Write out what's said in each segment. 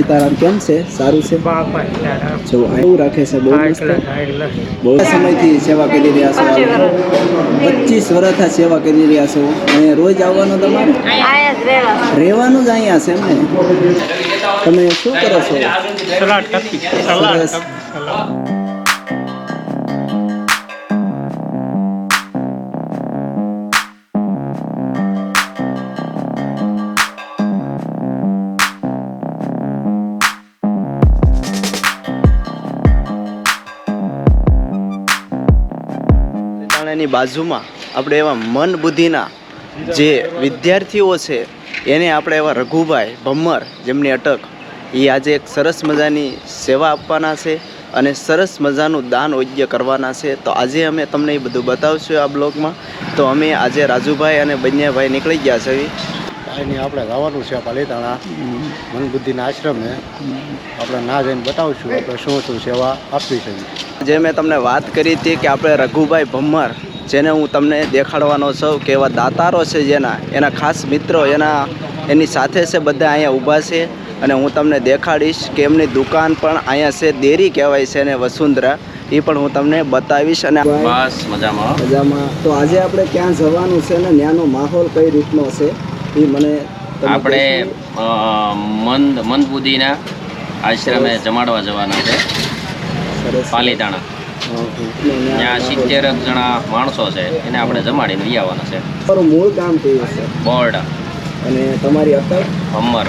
સીતારામ કેમ છે? સારું છે? જો એવું રાખે છે બહુ બહુ સમયથી સેવા કરી રહ્યા છો પચીસ વર્ષથી સેવા કરી રહ્યા છો. અને રોજ આવવાનું તમારે? રહેવાનું જ અહીંયા છે એમને? તમે શું કરો છો? સરસ. કાપી બાજુમાં આપણે એવા મન બુદ્ધિના જે વિદ્યાર્થીઓ છે એને આપણે એવા રઘુભાઈ ભમ્મર જેમની અટક એ આજે એક સરસ મજાની સેવા આપવાના છે અને સરસ મજાનું દાન યોગ્ય કરવાના છે. તો આજે અમે તમને એ બધું બતાવશું આ બ્લોગમાં. તો અમે આજે રાજુભાઈ અને બંનેભાઈ નીકળી ગયા છે. એની આપણે ગાવાનું છે પાલીતાણા મનબુદ્ધિના આશ્રમે આપણે ના જઈને બતાવશું આપણે શું શું સેવા આપવી છે. જે મેં તમને વાત કરી હતી કે આપણે રઘુભાઈ ભમ્મર જેને હું તમને દેખાડવાનો છું કે એવા દાતારો છે જેના એના ખાસ મિત્રો એના એની સાથે છે બધા અહીંયા ઊભા છે. અને હું તમને દેખાડીશ કે એમની દુકાન પણ અહીંયા છે દેરી કહેવાય છે અને વસુંધરા. એ પણ હું તમને બતાવીશ અને બસ મજામાં. મજામાં. તો આજે આપણે ક્યાં જવાનું છે ને ત્યાંનો માહોલ કઈ રીતનો છે? એ મને આપણે મંદ મંદ બુદ્ધિના આશ્રમે જમાડવા જવાના છે. પાલીતાણા. ત્યાં સિત્તેર જણા માણસો છે એને આપણે જમાડીને લઈ આવવાના છે. તમારું મૂળ કામ કયું છે? બોર્ડ. અને તમારી અટક? ભમ્મર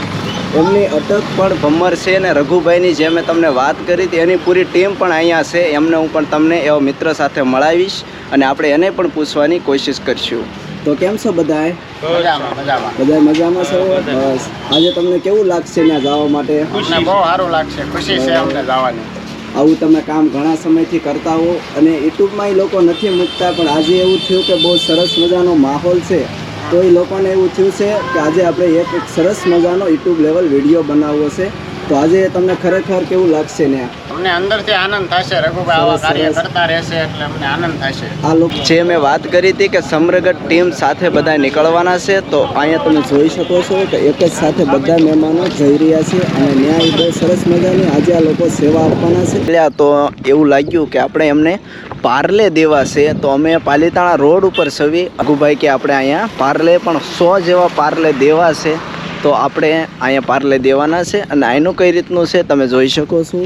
એમની અટક પણ ભમ્મર છે અને રઘુભાઈની જે મેં તમને વાત કરી હતી એની પૂરી ટીમ પણ અહીંયા છે એમને હું પણ તમને એવો મિત્ર સાથે મળાવીશ અને આપણે એને પણ પૂછવાની કોશિશ કરીશું. તો કેમ છો બધાએ બધા મજામાં. છો? બસ. આજે તમને કેવું લાગશે ત્યાં જવા માટે? બહુ સારું લાગશે. ખુશી છે અમને જવાની. આવું તમે કામ ઘણા સમયથી કરતા હો અને યુટ્યુબમાં એ લોકો નથી મૂકતા, પણ આજે એવું થયું કે બહુ સરસ મજાનો માહોલ છે. તો એ લોકોને એવું થયું છે કે આજે આપણે એક એક સરસ મજાનો યુટ્યુબ લેવલ વીડિયો બનાવવો છે. તો આજે તમને ખરેખર કેવું લાગશે ને? અમને અંદરથી આનંદ થશે રઘુભાઈ આવા કાર્ય કરતા રહેશે એટલે અમને આનંદ થશે. આ લોકો જે મેં વાત કરી હતી કે સમરગઢ ટીમ સાથે બધા નીકળવાના છે તો અહીંયા તમે જોઈ શકો છો કે એક જ સાથે બધા મહેમાનો જઈ રહ્યા છે અને ન્યાય બહુ સરસ મજાની આજે આ લોકો સેવા આપવાના છે. એટલે તો એવું લાગ્યું કે આપણે એમને પાર્લે દેવા છે તો અમે પાલીતાણા રોડ ઉપર છવી રઘુભાઈ કે આપણે અહીંયા પાર્લે પણ સો જેવા પાર્લે દેવા છે. તો આપણે અહીંયા પાર્લે દેવાના છે અને આનું કઈ રીતનું છે તમે જોઈ શકો છો.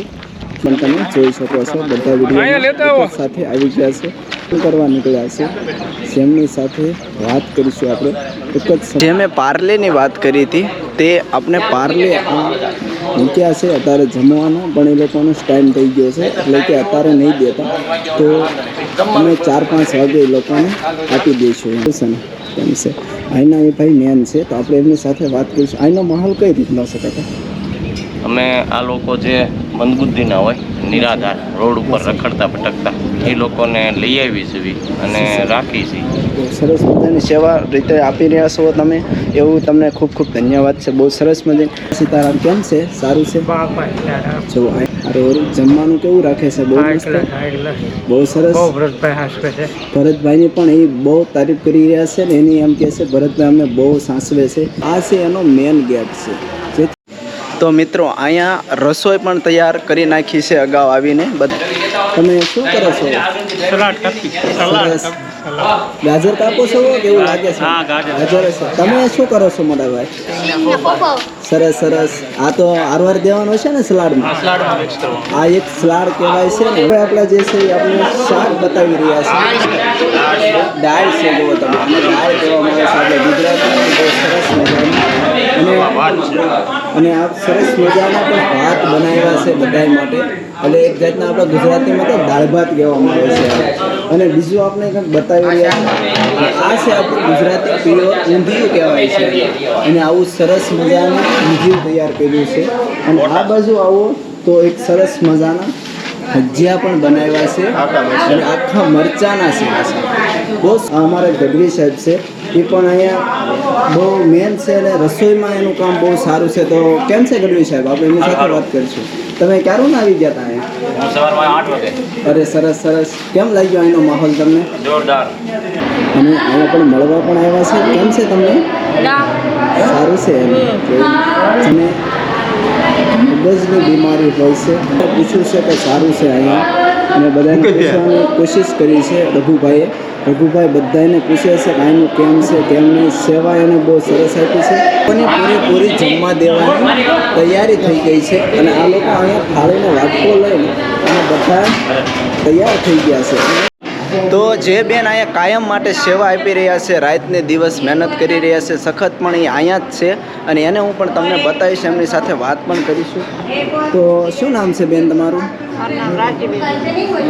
પણ તમે જોઈ શકો છો બધા વીડિયો સાથે આવી ગયા છે. શું કરવા નીકળ્યા છે? જેમની સાથે વાત કરીશું આપણે. એક જ જે મેં પાર્લેની વાત કરી હતી તે આપણે પાર્લે મૂક્યા છે. અત્યારે જમવાનો પણ એ લોકોનો ટાઈમ થઈ ગયો છે. એટલે કે અત્યારે નહીં દેતા. તો અમે ચાર પાંચ વાગે એ લોકોને આપી દઈશું. ને એમ છે. આઈના એ ભાઈ મેન છે તો આપણે એમની સાથે વાત કરીશું. આઈનો માહોલ કઈ રીતનો છે કાકા? અમે આ લોકો જે મંદબુદ્ધિના હોય નિરાધાર રોડ ઉપર રખડતા ભટકતા એ લોકોને લઈ આવી છે અને રાખી છે સરસ મજાની સેવા રીતે આપી રહ્યા છો તમે. એવું તમને ખૂબ ખૂબ ધન્યવાદ છે. બહુ સરસ મજાની. સીતારામ કેમ છે? સારું છે? જો રોજ જમવાનું કેવું રાખે છે? બહુ બહુ સરસ. ભરતભાઈ ભરતભાઈની પણ એ બહુ તારીફ કરી રહ્યા છે ને એની એમ કહે છે ભરતભાઈ અમને બહુ સાસવે છે. આ છે એનો મેન ગેટ છે. તો મિત્રો અહીંયા રસોઈ પણ તૈયાર કરી નાખી છે અગાઉ આવીને. બધા તમે શું કરો છો? સલાડ કાપી સલાડ સરસ. કાપી સલાડ. ગાજર કાપો છો? કેવું લાગે છે. ગાજર. તમે શું કરો છો મોટા ભાઈ સરસ સરસ. આ તો આરવાર દેવાનો છે ને સલાડમાં? આ એક સલાડ કહેવાય છે ને. હવે આપણા જે છે આપણે શાક બતાવી રહ્યા છે. દાળ છે જુઓ તમે. દાળ કહેવામાં આવે છે. આપણે ગુજરાતમાં બહુ સરસ મજાની અને અને આ સરસ મજાના પણ ભાત બનાવ્યા છે બધા માટે. એટલે એક જાતના આપણા ગુજરાતીમાં તો દાળ ભાત કહેવામાં આવે છે અને બીજું આપણે કંઈક બતાવી રહ્યા છે આ છે આપણું ગુજરાતી પ્યોર ઊંધિયું કહેવાય છે. અને આવું સરસ મજાનું ઊંધિયું તૈયાર કર્યું છે. અને આ બાજુ આવો તો એક સરસ મજાના ભજીયા પણ બનાવ્યા છે અને આખા મરચાના છે. પાછા બહુ અમારા ગઢવી સાહેબ છે. એ પણ અહીંયા બહુ મેન છે અને રસોઈમાં એનું કામ બહુ સારું છે. તો કેમ છે ગઢવી સાહેબ? આપણે એમની સાથે વાત કરીશું. તમે ક્યારું ના આવી ગયા હતા અહીંયા? અરે સરસ સરસ. કેમ લાગ્યો અહીંનો માહોલ તમને? જોરદાર. અને અહીંયા પણ મળવા પણ આવ્યા છે. કેમ છે તમને? સારું છે અને મગજની બીમારી હોય છે. પૂછ્યું છે કે સારું છે અહીંયા. અને બધાને પૂછવાની કોશિશ કરી છે રઘુભાઈએ. રઘુભાઈ બધાને પૂછે છે કે આનું કેમ છે તેમની સેવા એને બહુ સરસ આપી છે. અને પૂરેપૂરી જમવા દેવાની તૈયારી થઈ ગઈ છે. અને આ લોકો અહીંયા થાળીનો વાટકો લઈને અને બધા તૈયાર થઈ ગયા છે. તો જે બેન અહીંયા કાયમ માટે સેવા આપી રહ્યા છે, રાતને દિવસ મહેનત કરી રહ્યા છે, સખત પણ એ અહીંયા જ છે અને એને હું પણ તમને બતાવીશ, એમની સાથે વાત પણ કરીશું. તો શું નામ છે બેન તમારું?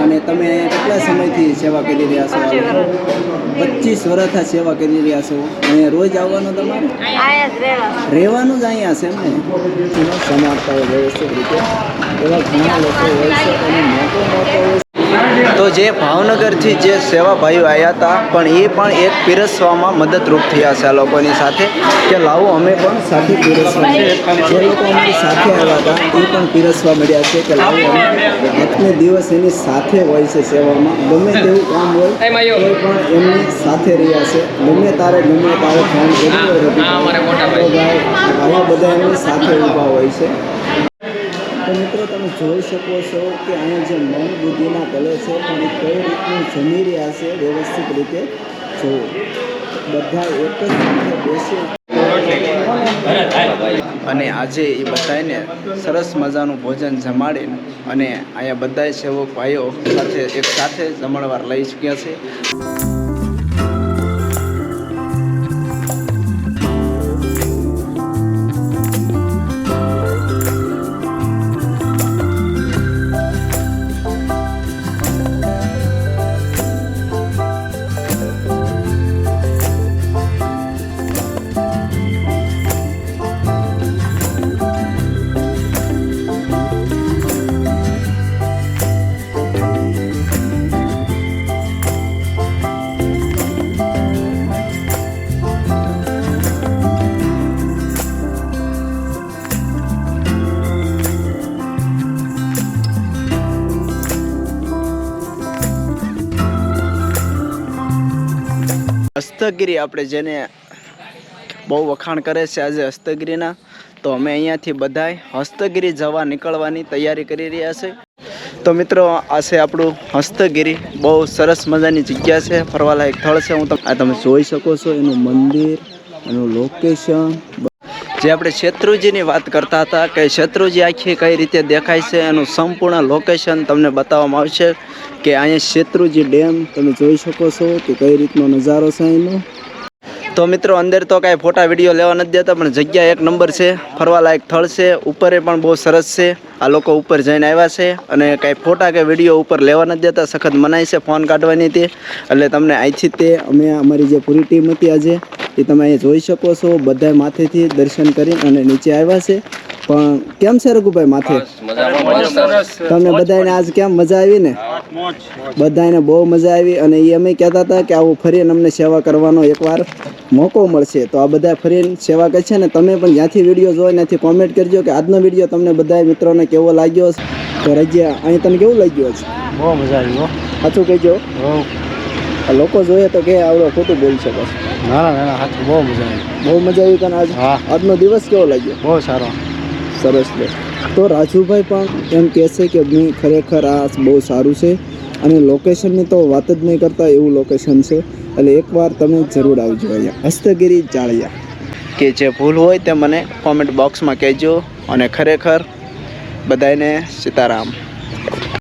અને તમે કેટલા સમયથી સેવા કરી રહ્યા છો? પચીસ વર્ષ. પચીસ વર્ષથી સેવા કરી રહ્યા છો. અહીંયા રોજ આવવાનું તમારે? રહેવાનું જ અહીંયા છે એમને? સમાજતા હોય વ્યવસ્થિત રીતે. એવા ઘણા લોકો હોય છે અને મોટો મોટો. તો જે ભાવનગરથી જે સેવા ભાઈઓ આવ્યા હતા પણ એ પણ એક પીરસવામાં મદદરૂપ થયા છે આ લોકોની સાથે કે લાવો અમે પણ સાથે પીરસવા છે. જે લોકો અમારી સાથે આવ્યા હતા એ પણ પીરસવા મળ્યા છે કે લાવો અમે રાતને દિવસ એની સાથે હોય છે સેવામાં. ગમે તેવું કામ હોય તો પણ એમની સાથે રહ્યા છે. ગમે તારે ગમે તારે ફોન કર્યો બધા એમની સાથે ઊભા હોય છે. તો મિત્રો તમે જોઈ શકો છો કે અહીંયા જે મન બુદ્ધિના ભલે છે, પણ કઈ રીતનું જમી રહ્યા છે વ્યવસ્થિત રીતે જો બધા એક જ રીતે બેસી. અને આજે એ બધાને સરસ મજાનું ભોજન જમાડીને અને અહીંયા બધા સેવક ભાઈઓ સાથે એક સાથે જમણવાર લઈ ચૂક્યા છે. હસ્તગીરી આપણે જેને બહુ વખાણ કરે છે આજે હસ્તગીરીના, તો અમે અહીંયાથી બધાય હસ્તગીરી જવા નીકળવાની તૈયારી કરી રહ્યા છે. તો મિત્રો, આ છે આપણું હસ્તગીરી. બહુ સરસ મજાની જગ્યા છે, ફરવાલાયક સ્થળ છે. હું તમે આ તમે જોઈ શકો છો, એનું મંદિર, એનું લોકેશન જે આપણે શત્રુજીની વાત કરતા હતા કે શત્રુજી આખી કઈ રીતે દેખાય છે એનું સંપૂર્ણ લોકેશન તમને બતાવવામાં આવશે કે અહીંયા શેત્રુજી ડેમ તમે જોઈ શકો છો કે કઈ રીતનો નજારો છે એનો તો મિત્રો અંદર તો કાંઈ ફોટા વીડિયો લેવા નથી દેતા પણ જગ્યા એક નંબર છે. ફરવાલાયક સ્થળ છે. ઉપરે પણ બહુ સરસ છે. આ લોકો ઉપર જઈને આવ્યા છે અને કાંઈ ફોટા કે વીડિયો ઉપર લેવા નથી દેતા. સખત મનાય છે ફોન કાઢવાની તે. એટલે તમને અહીંથી તે અમે અમારી જે પૂરી ટીમ હતી આજે એ તમે અહીં જોઈ શકો છો. બધા માથેથી દર્શન કરી અને નીચે આવ્યા છે. પણ કેમ છે રઘુભાઈ માથે? તમને બધાને આજ કેમ મજા આવી ને? બધાને બહુ મજા આવી અને એ અમે કહેતા હતા કે આવું ફરીને અમને સેવા કરવાનો એકવાર મોકો મળશે. તો આ બધા ફરીને સેવા કરશે ને તમે પણ જ્યાંથી વીડિયો જોવો ત્યાંથી કોમેન્ટ કરજો કે આજનો વીડિયો તમને બધા મિત્રોને કેવો લાગ્યો છે. તો રજ્યા અહીં તને કેવું લાગ્યું છે બહુ મજા આવી હો. સાચું કહેજો. લોકો જોઈએ તો કે આવડો ખોટું બોલી શકો છો. ના ના ના બહુ મજા આવી. બહુ મજા આવી તને આજ? હા. આજનો દિવસ કેવો લાગ્યો? બહુ સારો. સરસ લે તો રાજુભાઈ પણ એમ કહેશે કે નહીં ખરેખર આ બહુ સારું છે અને લોકેશનની તો વાત જ નહીં કરતા, એવું લોકેશન છે. એટલે એકવાર તમે જરૂર આવજો અહીંયા. હસ્તગીરી જાળિયા. કે જે ભૂલ હોય તે મને કોમેન્ટ બોક્સમાં કહેજો અને ખરેખર બધાને સીતારામ.